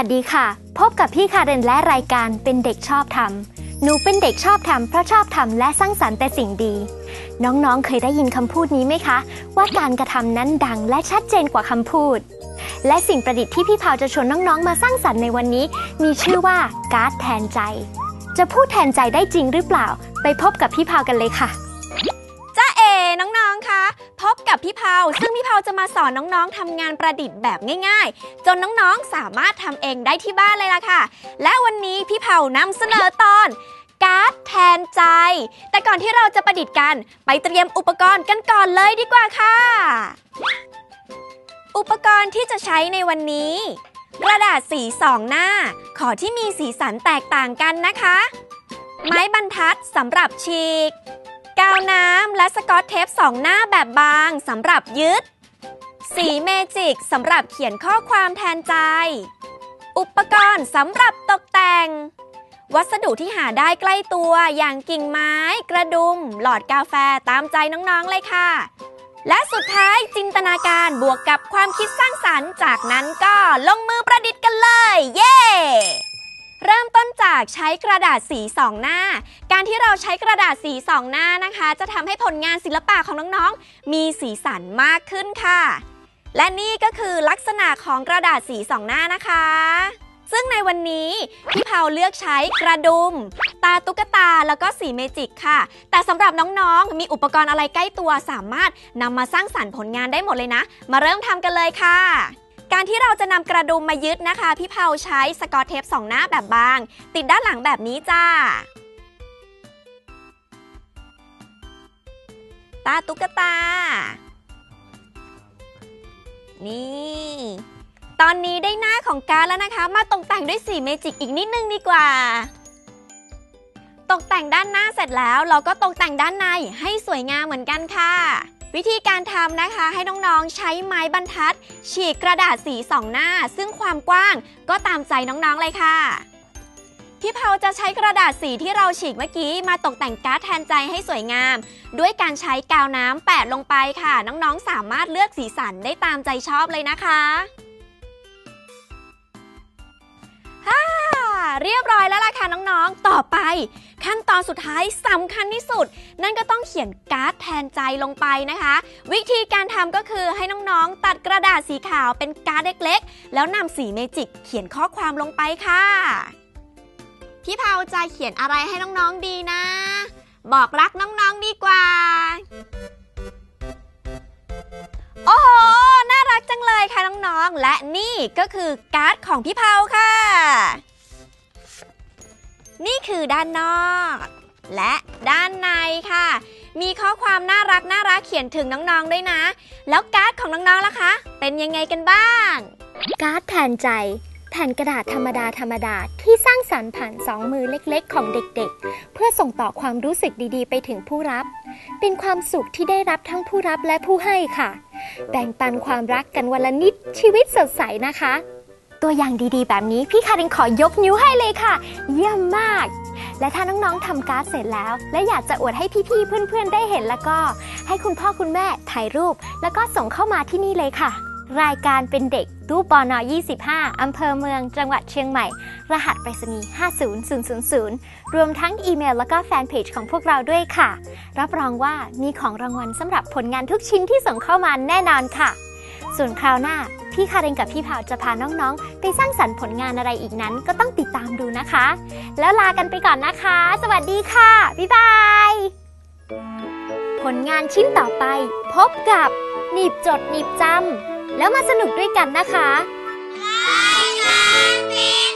วัสดีค่ะ พบกับพี่คาเรนและรายการเป็นเด็กชอบทำหนูเป็นเด็กชอบทำเพราะชอบทำและสร้างสรรค์แต่สิ่งดี น้องๆเคยได้ยินคำพูดนี้ไหมคะ ว่าการกระทำนั้นดังและชัดเจนกว่าคำพูด และสิ่งประดิษฐ์ที่พี่เผาจะชวนน้องๆ มาสร้างสรรค์ในวันนี้ มีชื่อว่าการ์ดแทนใจ จะพูดแทนใจได้จริงหรือเปล่า ไปพบกับพี่เผากันเลยค่ะจ้าเอน้องๆคะ พบกับพี่เผาซึ่งพี่เผาจะมาสอนน้องๆทำงานประดิษฐ์แบบง่ายๆ จนน้องๆสามารถทำเองได้ที่บ้านเลยล่ะค่ะ และวันนี้พี่เผานำเสนอตอน การ์ดแทนใจ แต่ก่อนที่เราจะประดิษฐ์กัน ไปเตรียมอุปกรณ์กันก่อนเลยดีกว่าค่ะ อุปกรณ์ที่จะใช้ในวันนี้ กระดาษสีสองหน้า ขอที่มีสีสันแตกต่างกันนะคะ ไม้บรรทัดสำหรับฉีก กาวน้ำและสกอตเทปสองหน้าแบบบางสำหรับยึด สีเมจิกสำหรับเขียนข้อความแทนใจ อุปกรณ์สำหรับตกแต่ง วัสดุที่หาได้ใกล้ตัวอย่างกิ่งไม้ กระดุม หลอดกาแฟตามใจน้องๆเลยค่ะ และสุดท้ายจินตนาการบวกกับความคิดสร้างสรรค์ จากนั้นก็ลงมือประดิษฐ์กันเลย เย้ เริ่มต้นจากใช้กระดาษสีสองหน้า การที่เราใช้กระดาษสีสองหน้านะคะ จะทำให้ผลงานศิลปะของน้องๆ มีสีสันมากขึ้นค่ะ และนี่ก็คือลักษณะของกระดาษสีสองหน้านะคะ ซึ่งในวันนี้พี่เผาเลือกใช้กระดุม ตาตุ๊กตาแล้วก็สีเมจิกค่ะ แต่สำหรับน้องๆ มีอุปกรณ์อะไรใกล้ตัวสามารถนำมาสร้างสรรค์ผลงานได้หมดเลยนะ มาเริ่มทำกันเลยค่ะ การที่เราจะนำกระดุมมายึดนะคะ พี่เผาใช้สกอตเทปสองหน้าแบบบาง ติดด้านหลังแบบนี้จ้า ตาตุ๊กตา นี่ ตอนนี้ได้หน้าของการแล้วนะคะ มาตกแต่งด้วยสีเมจิกอีกนิดนึงดีกว่าตกแต่งด้านหน้าเสร็จแล้วเราก็ตกแต่งด้านในให้สวยงามเหมือนกันค่ะ วิธีการทำนะคะให้น้องๆใช้ไม้บรรทัด ฉีกกระดาษสีสองหน้า ซึ่งความกว้างก็ตามใจน้องๆเลยค่ะพี่เผาจะใช้กระดาษสีที่เราฉีกเมื่อกี้มาตกแต่งการ์ดแทนใจให้สวยงาม ด้วยการใช้กาวน้ำแปะลงไปค่ะ น้องๆสามารถเลือกสีสันได้ตามใจชอบเลยนะคะ เรียบร้อยแล้วล่ะค่ะน้องๆ ต่อไป ขั้นตอนสุดท้ายสำคัญที่สุด นั่นก็ต้องเขียนการ์ดแทนใจลงไปนะคะ วิธีการทำก็คือให้น้องๆ ตัดกระดาษสีขาวเป็นการ์ดเล็กๆ แล้วนำสีเมจิกเขียนข้อความลงไปค่ะ พี่เผาจะเขียนอะไรให้น้องๆดีนะ บอกรักน้องๆดีกว่า โอ้โหน่ารักจังเลยค่ะน้องๆ และนี่ก็คือการ์ดของพี่เผาค่ะ นี่คือด้านนอก และด้านในค่ะ มีข้อความน่ารักน่ารักเขียนถึงน้องๆด้วยนะ แล้วการ์ดของน้องๆล่ะคะ เป็นยังไงกันบ้าง การ์ดแทนใจแผ่นกระดาษธรรมดาธรรมดาที่สร้างสรรค์ผ่านสองมือเล็กๆ ของเด็กๆ เพื่อส่งต่อความรู้สึกดีๆ ไปถึงผู้รับ เป็นความสุขที่ได้รับทั้งผู้รับและผู้ให้ค่ะ แบ่งปันความรักกันวันละนิดชีวิตสดใสนะคะ ตัวอย่างดีๆ แบบนี้พี่คารินขอยกนิ้วให้เลยค่ะ เยี่ยมมาก และถ้าน้องๆทำการ์ดเสร็จแล้ว และอยากจะอวดให้พี่ๆ เพื่อนๆ ได้เห็นแล้วก็ ให้คุณพ่อคุณแม่ถ่ายรูป แล้วก็ส่งเข้ามาที่นี่เลยค่ะ รายการเป็นเด็กตู้ปอนอ25 อำเภอเมือง จังหวัดเชียงใหม่ รหัสไปรษณีย์ 50000 รวมทั้งอีเมลแล้วก็แฟนเพจของพวกเราด้วยค่ะ รับรองว่ามีของรางวัลสำหรับผลงานทุกชิ้นที่ส่งเข้ามาแน่นอนค่ะ ส่วนคราวหน้า พี่คาเรนกับพี่เผาจะพาน้องๆ ไปสร้างสรรค์ผลงานอะไรอีกนั้นก็ต้องติดตามดูนะคะ แล้วลากันไปก่อนนะคะ สวัสดีค่ะ บ๊ายบาย ผลงานชิ้นต่อไป พบกับหนีบจดหนีบจำแล้วมาสนุกด้วยกันนะคะรายการเป็